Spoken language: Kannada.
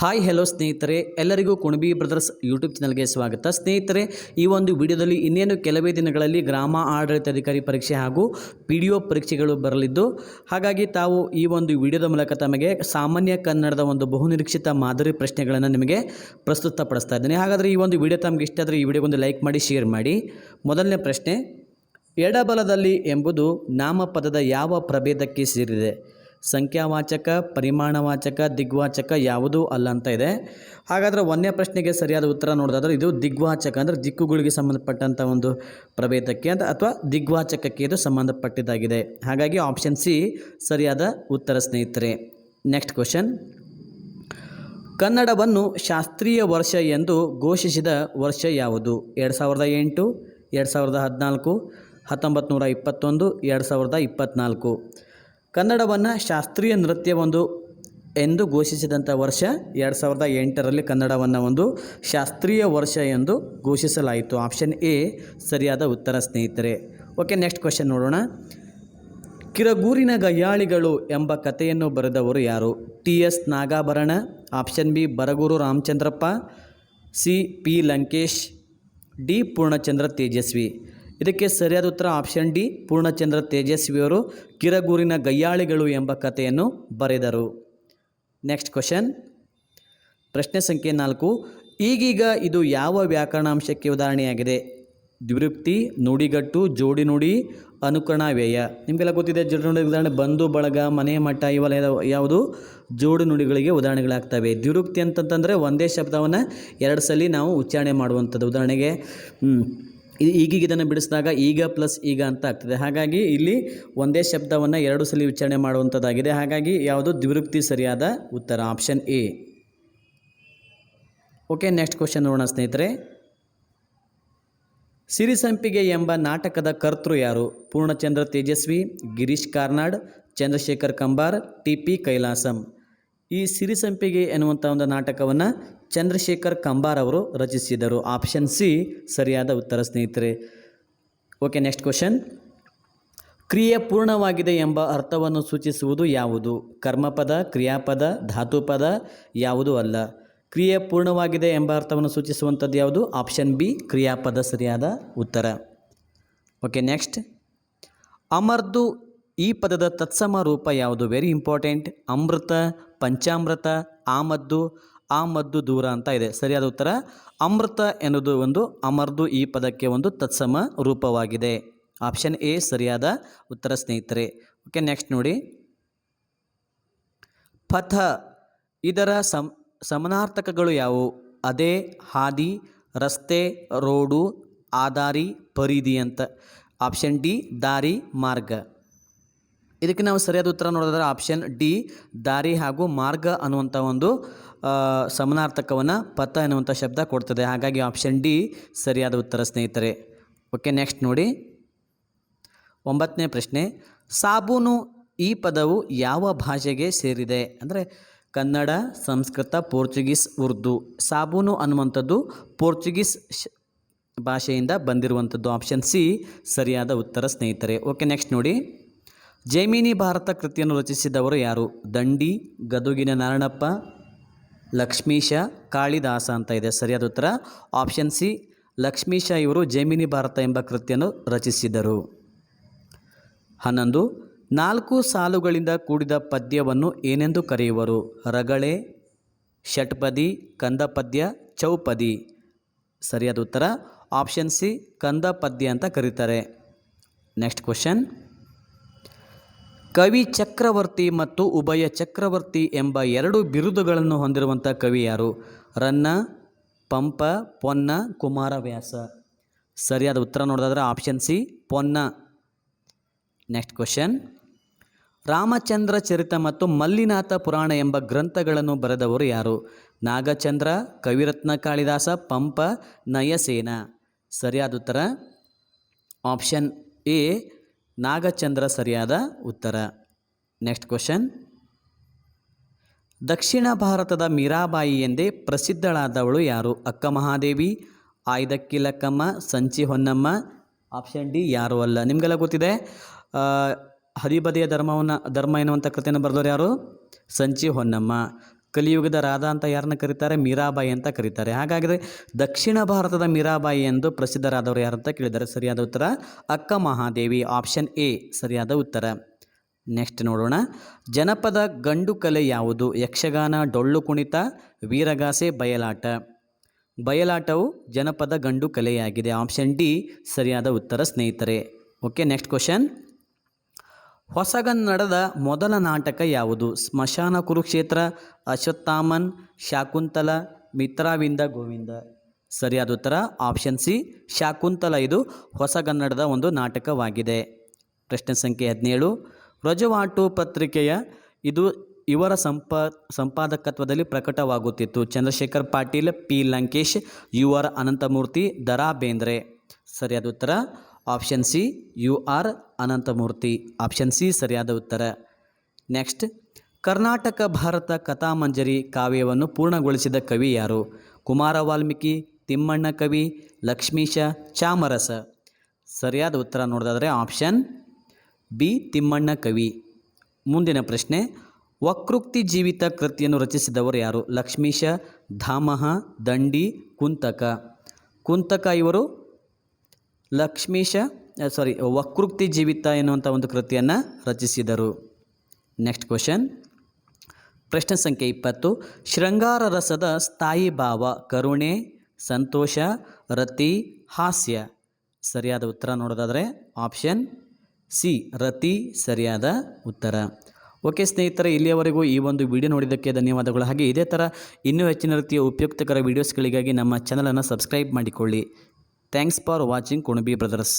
ಹಾಯ್ ಹೆಲೋ ಸ್ನೇಹಿತರೆ, ಎಲ್ಲರಿಗೂ ಕುಣಬಿ ಬ್ರದರ್ಸ್ ಯೂಟ್ಯೂಬ್ ಚಾನಲ್ಗೆ ಸ್ವಾಗತ. ಸ್ನೇಹಿತರೆ, ಈ ಒಂದು ವಿಡಿಯೋದಲ್ಲಿ ಇನ್ನೇನು ಕೆಲವೇ ದಿನಗಳಲ್ಲಿ ಗ್ರಾಮ ಆಡಳಿತಾಧಿಕಾರಿ ಪರೀಕ್ಷೆ ಹಾಗೂ ಪಿ ಡಿ ಒ ಪರೀಕ್ಷೆಗಳು ಬರಲಿದ್ದು, ಹಾಗಾಗಿ ತಾವು ಈ ಒಂದು ವಿಡಿಯೋದ ಮೂಲಕ ತಮಗೆ ಸಾಮಾನ್ಯ ಕನ್ನಡದ ಒಂದು ಬಹುನಿರೀಕ್ಷಿತ ಮಾದರಿ ಪ್ರಶ್ನೆಗಳನ್ನು ನಿಮಗೆ ಪ್ರಸ್ತುತಪಡಿಸ್ತಾ ಇದ್ದೇನೆ. ಹಾಗಾದರೆ ಈ ಒಂದು ವಿಡಿಯೋ ತಮಗೆ ಇಷ್ಟ ಆದರೆ ಈ ವಿಡಿಯೋಗೊಂದು ಲೈಕ್ ಮಾಡಿ, ಶೇರ್ ಮಾಡಿ. ಮೊದಲನೇ ಪ್ರಶ್ನೆ, ಎಡಬಲದಲ್ಲಿ ಎಂಬುದು ನಾಮಪದದ ಯಾವ ಪ್ರಭೇದಕ್ಕೆ ಸೇರಿದೆ? ಸಂಖ್ಯಾವಾಚಕ, ಪರಿಮಾಣವಾಚಕ, ದಿಗ್ವಾಚಕ ಯಾವುದೂ ಅಲ್ಲ ಅಂತ ಇದೆ. ಹಾಗಾದರೆ ಒಂದನೇ ಪ್ರಶ್ನೆಗೆ ಸರಿಯಾದ ಉತ್ತರ ನೋಡೋದಾದ್ರೆ ಇದು ದಿಗ್ವಾಚಕ ಅಂದರೆ ದಿಕ್ಕುಗಳಿಗೆ ಸಂಬಂಧಪಟ್ಟಂಥ ಒಂದು ಪ್ರಭೇದಕ್ಕೆ ಅಂತ ಅಥವಾ ದಿಗ್ವಾಚಕಕ್ಕೆ ಇದು ಸಂಬಂಧಪಟ್ಟಿದ್ದಾಗಿದೆ. ಹಾಗಾಗಿ ಆಪ್ಷನ್ ಸಿ ಸರಿಯಾದ ಉತ್ತರ ಸ್ನೇಹಿತರೆ. ನೆಕ್ಸ್ಟ್ ಕ್ವಶನ್ ಕನ್ನಡವನ್ನು ಶಾಸ್ತ್ರೀಯ ವರ್ಷ ಎಂದು ಘೋಷಿಸಿದ ವರ್ಷ ಯಾವುದು? ಎರಡು ಸಾವಿರದ ಎಂಟು, ಎರಡು ಸಾವಿರದ ಹದಿನಾಲ್ಕು ಹತ್ತೊಂಬತ್ತು ನೂರ ಇಪ್ಪತ್ತೊಂದು, ಎರಡು ಸಾವಿರದ ಇಪ್ಪತ್ತ್ನಾಲ್ಕು ಕನ್ನಡವನ್ನು ಶಾಸ್ತ್ರೀಯ ನೃತ್ಯವೊಂದು ಎಂದು ಘೋಷಿಸಿದಂಥ ವರ್ಷ ಎರಡು ಸಾವಿರದ ಎಂಟರಲ್ಲಿ ಕನ್ನಡವನ್ನು ಒಂದು ಶಾಸ್ತ್ರೀಯ ವರ್ಷ ಎಂದು ಘೋಷಿಸಲಾಯಿತು. ಆಪ್ಷನ್ ಎ, ಸರಿಯಾದ ಉತ್ತರ ಸ್ನೇಹಿತರೆ. ಓಕೆ, ನೆಕ್ಸ್ಟ್ ಕ್ವಶನ್ ನೋಡೋಣ. ಕಿರಗೂರಿನ ಗಯ್ಯಾಳಿಗಳು ಎಂಬ ಕಥೆಯನ್ನು ಬರೆದವರು ಯಾರು? T S Nagabharana, option B, Baraguru Ramachandrappa, C, P Lankesh, D, Poornachandra Tejaswi. ಇದಕ್ಕೆ ಸರಿಯಾದ ಉತ್ತರ ಆಪ್ಷನ್ ಡಿ ಪೂರ್ಣಚಂದ್ರ ತೇಜಸ್ವಿಯವರು ಕಿರಗೂರಿನ ಗಯ್ಯಾಳಿಗಳು ಎಂಬ ಕಥೆಯನ್ನು ಬರೆದರು. ನೆಕ್ಸ್ಟ್ ಕ್ವಶನ್ ಪ್ರಶ್ನೆ ಸಂಖ್ಯೆ ನಾಲ್ಕು. ಈಗೀಗ ಇದು ಯಾವ ವ್ಯಾಕರಣಾಂಶಕ್ಕೆ ಉದಾಹರಣೆಯಾಗಿದೆ? ದ್ವಿರುಕ್ತಿ, ನುಡಿಗಟ್ಟು, ಜೋಡಿ ನುಡಿ, ಅನುಕರಣ ವ್ಯಯ. ನಿಮಗೆಲ್ಲ ಗೊತ್ತಿದೆ, ಜೋಡಿ ನುಡಿ ಉದಾಹರಣೆ ಬಂಧು, ಬಳಗ, ಮನೆ, ಮಠ, ಇವೆಲ್ಲ ಯಾವುದು ಜೋಡಿ ನುಡಿಗಳಿಗೆ ಉದಾಹರಣೆಗಳಾಗ್ತವೆ. ದ್ವಿರುಕ್ತಿ ಅಂತಂತಂದರೆ ಒಂದೇ ಶಬ್ದವನ್ನು ಎರಡು ಸಲ ನಾವು ಉಚ್ಚಾರಣೆ ಮಾಡುವಂಥದ್ದು. ಉದಾಹರಣೆಗೆ ಈಗೀಗ ಇದನ್ನು ಬಿಡಿಸಿದಾಗ ಈಗ ಪ್ಲಸ್ ಈಗ ಅಂತ ಆಗ್ತದೆ. ಹಾಗಾಗಿ ಇಲ್ಲಿ ಒಂದೇ ಶಬ್ದವನ್ನು ಎರಡು ಸಲ ಉಚ್ಚಾರಣೆ ಮಾಡುವಂಥದ್ದಾಗಿದೆ ಹಾಗಾಗಿ ಯಾವುದು ದ್ವಿರುಕ್ತಿ ಸರಿಯಾದ ಉತ್ತರ? Option A okay next question ನೋಡೋಣ ಸ್ನೇಹಿತರೆ. ಸಿರಿಸಂಪಿಗೆ ಎಂಬ ನಾಟಕದ ಕರ್ತೃ ಯಾರು? Poornachandra Tejasvi, Girish Karnad, Chandrashekhar Kambar, T P Kailasam. ಈ ಸಿರಿಸಂಪಿಗೆ ಎನ್ನುವಂಥ ಒಂದು ನಾಟಕವನ್ನು ಚಂದ್ರಶೇಖರ್ ಕಂಬಾರ್ ಅವರು ರಚಿಸಿದರು. ಆಪ್ಷನ್ ಸಿ, ಸರಿಯಾದ ಉತ್ತರ ಸ್ನೇಹಿತರೆ. Okay, next question. ಕ್ರಿಯೆ ಪೂರ್ಣವಾಗಿದೆ ಎಂಬ ಅರ್ಥವನ್ನು ಸೂಚಿಸುವುದು ಯಾವುದು? ಕರ್ಮಪದ, ಕ್ರಿಯಾಪದ, ಧಾತುಪದ, ಯಾವುದೂ ಅಲ್ಲ. ಕ್ರಿಯೆ ಪೂರ್ಣವಾಗಿದೆ ಎಂಬ ಅರ್ಥವನ್ನು ಸೂಚಿಸುವಂಥದ್ದು ಯಾವುದು? ಆಪ್ಷನ್ ಬಿ, ಕ್ರಿಯಾಪದ, ಸರಿಯಾದ ಉತ್ತರ. Okay, next. ಅಮರ್ದು ಈ ಪದದ ತತ್ಸಮ ರೂಪ ಯಾವುದು? Very important. ಅಮೃತ, ಪಂಚಾಮೃತ, ಆಮದ್ದು ಆಮದ್ದು ದೂರ ಅಂತ ಇದೆ. ಸರಿಯಾದ ಉತ್ತರ? ಅಮೃತ ಎನ್ನುವುದು ಒಂದು ಅಮರ್ದು ಈ ಪದಕ್ಕೆ ಒಂದು ತತ್ಸಮ ರೂಪವಾಗಿದೆ. ಆಪ್ಷನ್ ಎ ಸರಿಯಾದ ಉತ್ತರ, ಸ್ನೇಹಿತರೆ. ಓಕೆ, ನೆಕ್ಸ್ಟ್ ನೋಡಿ. ಪಥ. ಇದರ ಸಮ್, ಸಮನಾರ್ಥಕಗಳು ಯಾವುವು? ಅದೇ, ಹಾದಿ, ರಸ್ತೆ, ರೋಡು, ಆದಾರಿ, ಪರಿಧಿ ಅಂತ. ಆಪ್ಷನ್ ಡಿ, ದಾರಿ, ಮಾರ್ಗ. ಇದಕ್ಕೆ ನಾವು ಸರಿಯಾದ ಉತ್ತರ ನೋಡಿದ್ರೆ ಆಪ್ಷನ್ ಡಿ ದಾರಿ ಹಾಗೂ ಮಾರ್ಗ ಅನ್ನುವಂಥ ಒಂದು ಸಮನಾರ್ಥಕವನ್ನು ಪಥ ಎನ್ನುವಂಥ ಶಬ್ದ ಕೊಡ್ತದೆ. ಹಾಗಾಗಿ ಆಪ್ಷನ್ ಡಿ ಸರಿಯಾದ ಉತ್ತರ ಸ್ನೇಹಿತರೆ. ಓಕೆ ನೆಕ್ಸ್ಟ್ ನೋಡಿ. ಒಂಬತ್ತನೇ ಪ್ರಶ್ನೆ. ಸಾಬೂನು ಈ ಪದವು ಯಾವ ಭಾಷೆಗೆ ಸೇರಿದೆ? ಅಂದರೆ ಕನ್ನಡ, ಸಂಸ್ಕೃತ, ಪೋರ್ಚುಗೀಸ್, ಉರ್ದು. ಸಾಬೂನು ಅನ್ನುವಂಥದ್ದು ಪೋರ್ಚುಗೀಸ್ ಭಾಷೆಯಿಂದ ಬಂದಿರುವಂಥದ್ದು. ಆಪ್ಷನ್ ಸಿ ಸರಿಯಾದ ಉತ್ತರ ಸ್ನೇಹಿತರೆ. ಓಕೆ ನೆಕ್ಸ್ಟ್ ನೋಡಿ. ಜೈಮಿನಿ ಭಾರತ ಕೃತಿಯನ್ನು ರಚಿಸಿದವರು ಯಾರು? ದಂಡಿ, ಗದುಗಿನ ನಾರಣಪ್ಪ ಲಕ್ಷ್ಮೀಶ, ಕಾಳಿದಾಸ ಅಂತ ಇದೆ. ಸರಿಯಾದ ಉತ್ತರ? ಆಪ್ಷನ್ ಸಿ, ಲಕ್ಷ್ಮೀಶ ಇವರು ಜೈಮಿನಿ ಭಾರತ ಎಂಬ ಕೃತಿಯನ್ನು ರಚಿಸಿದರು. ಹನ್ನೊಂದು, ನಾಲ್ಕು ಸಾಲುಗಳಿಂದ ಕೂಡಿದ ಪದ್ಯವನ್ನು ಏನೆಂದು ಕರೆಯುವರು? ರಗಳೆ, ಷಟ್ಪದಿ, ಕಂದಪದ್ಯ, ಚೌಪದಿ. ಸರಿಯಾದ ಉತ್ತರ? ಆಪ್ಷನ್ ಸಿ ಕಂದ ಪದ್ಯ ಅಂತ ಕರೀತಾರೆ. Next question. ಕವಿ ಚಕ್ರವರ್ತಿ ಮತ್ತು ಉಭಯ ಚಕ್ರವರ್ತಿ ಎಂಬ ಎರಡು ಬಿರುದುಗಳನ್ನು ಹೊಂದಿರುವಂಥ ಕವಿ ಯಾರು? ರನ್ನ, ಪಂಪ, ಪೊನ್ನ, ಕುಮಾರವ್ಯಾಸ. ಸರಿಯಾದ ಉತ್ತರ ನೋಡೋದಾದ್ರೆ option C Ponna. Next question Ramachandra Charita ಮತ್ತು ಮಲ್ಲಿನಾಥ ಪುರಾಣ ಎಂಬ ಗ್ರಂಥಗಳನ್ನು ಬರೆದವರು ಯಾರು? ನಾಗಚಂದ್ರ, ಕವಿರತ್ನ ಕಾಳಿದಾಸ, ಪಂಪ, ನಯಸೇನ. ಸರಿಯಾದ ಉತ್ತರ? ಆಪ್ಷನ್ ಎ ನಾಗಚಂದ್ರ ಸರಿಯಾದ ಉತ್ತರ. ನೆಕ್ಸ್ಟ್ ಕ್ವಶನ್ ದಕ್ಷಿಣ ಭಾರತದ ಮೀರಾಬಾಯಿ ಎಂದೇ ಪ್ರಸಿದ್ಧಳಾದವಳು ಯಾರು? ಅಕ್ಕ ಮಹಾದೇವಿ, ಆಯ್ದಕ್ಕಿ ಲಕ್ಕಮ್ಮ, ಸಂಚಿ ಹೊನ್ನಮ್ಮ, ಆಪ್ಷನ್ ಡಿ ಯಾರೂ ಅಲ್ಲ. ನಿಮಗೆಲ್ಲ ಗೊತ್ತಿದೆ? ಹರಿಬದಿಯ ಧರ್ಮವನ್ನು, ಧರ್ಮ ಎನ್ನುವಂಥ ಕೃತಿಯನ್ನು ಬರೆದವರು ಯಾರು? ಸಂಚಿ ಹೊನ್ನಮ್ಮ. ಕಲಿಯುಗದ ರಾಧಾ ಅಂತ ಯಾರನ್ನ ಕರೀತಾರೆ? ಮೀರಾಬಾಯಿ ಅಂತ ಕರೀತಾರೆ. ಹಾಗಾದರೆ ದಕ್ಷಿಣ ಭಾರತದ ಮೀರಾಬಾಯಿ ಎಂದು ಪ್ರಸಿದ್ಧರಾದವರು ಯಾರು ಅಂತ ಕೇಳಿದ್ದಾರೆ ಸರಿಯಾದ ಉತ್ತರ ಅಕ್ಕ ಮಹಾದೇವಿ ಆಪ್ಷನ್ ಎ ಸರಿಯಾದ ಉತ್ತರ. ನೆಕ್ಸ್ಟ್ ನೋಡೋಣ. ಜನಪದ ಗಂಡು ಕಲೆ ಯಾವುದು? ಯಕ್ಷಗಾನ, ಡೊಳ್ಳು ಕುಣಿತ, ವೀರಗಾಸೆ, ಬಯಲಾಟ. ಬಯಲಾಟವು ಜನಪದ ಗಂಡು ಕಲೆಯಾಗಿದೆ. ಆಪ್ಷನ್ ಡಿ ಸರಿಯಾದ ಉತ್ತರ, ಸ್ನೇಹಿತರೆ. ಓಕೆ ನೆಕ್ಸ್ಟ್ ಕ್ವಶನ್ ಹೊಸಗನ್ನಡದ ಮೊದಲ ನಾಟಕ ಯಾವುದು? ಸ್ಮಶಾನ ಕುರುಕ್ಷೇತ್ರ, ಅಶ್ವತ್ಥಾಮನ್, ಶಾಕುಂತಲ, ಮಿತ್ರಾವಿಂದ ಗೋವಿಂದ. ಸರಿಯಾದ ಉತ್ತರ ಆಪ್ಷನ್ ಸಿ, ಶಾಕುಂತಲ. ಇದು ಹೊಸಗನ್ನಡದ ಒಂದು ನಾಟಕವಾಗಿದೆ. ಪ್ರಶ್ನೆ ಸಂಖ್ಯೆ ಹದಿನೇಳು. ರಜವಾಟು ಪತ್ರಿಕೆಯ ಇದು ಇವರ ಸಂಪ, ಸಂಪಾದಕತ್ವದಲ್ಲಿ ಪ್ರಕಟವಾಗುತ್ತಿತ್ತು. Chandrashekhar Patil, P Lankesh, U R Ananthamurthy Dara Bendre. ಸರಿಯಾದ ಉತ್ತರ option C U R Ananthamurthy option C ಸರಿಯಾದ ಉತ್ತರ. ನೆಕ್ಸ್ಟ್ ಕರ್ನಾಟಕ ಭಾರತ ಕಥಾಮಂಜರಿ ಕಾವ್ಯವನ್ನು ಪೂರ್ಣಗೊಳಿಸಿದ ಕವಿ ಯಾರು? ಕುಮಾರ ವಾಲ್ಮೀಕಿ, ತಿಮ್ಮಣ್ಣ ಕವಿ, ಲಕ್ಷ್ಮೀಶ, ಚಾಮರಸ. ಸರಿಯಾದ ಉತ್ತರ ನೋಡೋದಾದರೆ ಆಪ್ಷನ್ ಬಿ ತಿಮ್ಮಣ್ಣ ಕವಿ. ಮುಂದಿನ ಪ್ರಶ್ನೆ ವಕೃಕ್ತಿ ಜೀವಿತ ಕೃತಿಯನ್ನು ರಚಿಸಿದವರು ಯಾರು? ಲಕ್ಷ್ಮೀಶ, ಧಾಮಹ, ದಂಡಿ, ಕುಂತಕ. ಕುಂತಕ ಇವರು ಲಕ್ಷ್ಮೀಶ ಸಾರಿ ವಕೃಕ್ತಿ ಜೀವಿತ ಎನ್ನುವಂಥ ಒಂದು ಕೃತಿಯನ್ನು ರಚಿಸಿದರು. ನೆಕ್ಸ್ಟ್ ಕ್ವಶನ್ ಪ್ರಶ್ನೆ ಸಂಖ್ಯೆ ಇಪ್ಪತ್ತು. ಶೃಂಗಾರ ರಸದ ಸ್ಥಾಯಿ ಭಾವ, ಕರುಣೆ, ಸಂತೋಷ, ರತಿ, ಹಾಸ್ಯ. ಸರಿಯಾದ ಉತ್ತರ ನೋಡೋದಾದರೆ ಆಪ್ಷನ್ ಸಿ ರತಿ, ಸರಿಯಾದ ಉತ್ತರ. ಓಕೆ ಸ್ನೇಹಿತರೆ, ಇಲ್ಲಿಯವರೆಗೂ ಈ ಒಂದು ವಿಡಿಯೋ ನೋಡಿದ್ದಕ್ಕೆ ಧನ್ಯವಾದಗಳು. ಹಾಗೆ ಇದೇ ಥರ ಇನ್ನೂ ಹೆಚ್ಚಿನ ರೀತಿಯ ಉಪಯುಕ್ತಕರ ವೀಡಿಯೋಸ್ಗಳಿಗಾಗಿ ನಮ್ಮ ಚಾನಲನ್ನು ಸಬ್ಸ್ಕ್ರೈಬ್ ಮಾಡಿಕೊಳ್ಳಿ. Thanks for watching Kunabi brothers